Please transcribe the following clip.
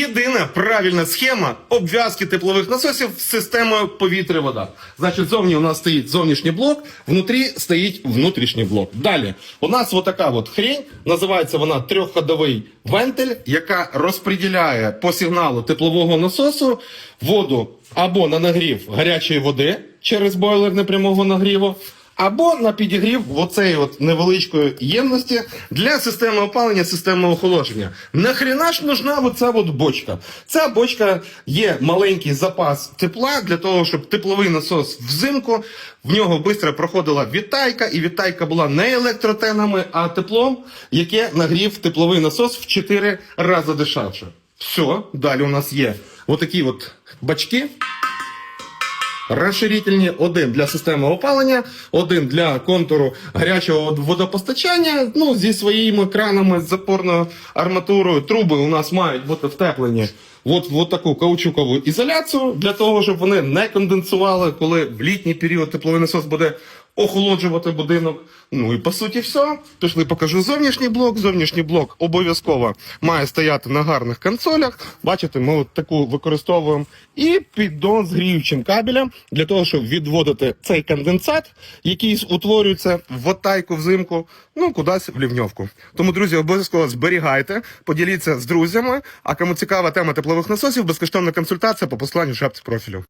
Єдина правильна схема обв'язки теплових насосів з системою повітря-вода. Значить, зовні у нас стоїть зовнішній блок, внутрі стоїть внутрішній блок. Далі у нас вот така от хрень, називається вона трьохходовий вентиль, яка розподіляє по сигналу теплового насосу воду або на нагрів гарячої води через бойлер непрямого нагріву, або на підігрів в оцеї от невеличкої ємності для системи опалення, системи охолодження. Нахрена ж нужна оця от бочка? Ця бочка є маленький запас тепла для того, щоб тепловий насос взимку в нього швидко проходила відтайка, і відтайка була не електротенами, а теплом, яке нагрів тепловий насос в 4 рази дешевше. Все, далі у нас є отакі от бачки. Розширительні один для системи опалення, один для контуру гарячого водопостачання. Ну зі своїми кранами з запорною арматурою. Труби у нас мають бути втеплені. От в таку каучукову ізоляцію для того, щоб вони не конденсували, коли в літній період тепловий насос буде охолоджувати будинок. Ну і по суті, все. Пішли, покажу зовнішній блок. Зовнішній блок обов'язково має стояти на гарних консолях. Бачите, ми от таку використовуємо і піддон з гріючим кабелем для того, щоб відводити цей конденсат, який утворюється в отайку взимку, ну кудись в лівньовку. Тому, друзі, обов'язково зберігайте, поділіться з друзями. А кому цікава тема теплових насосів, безкоштовна консультація по посланню шапці профілю.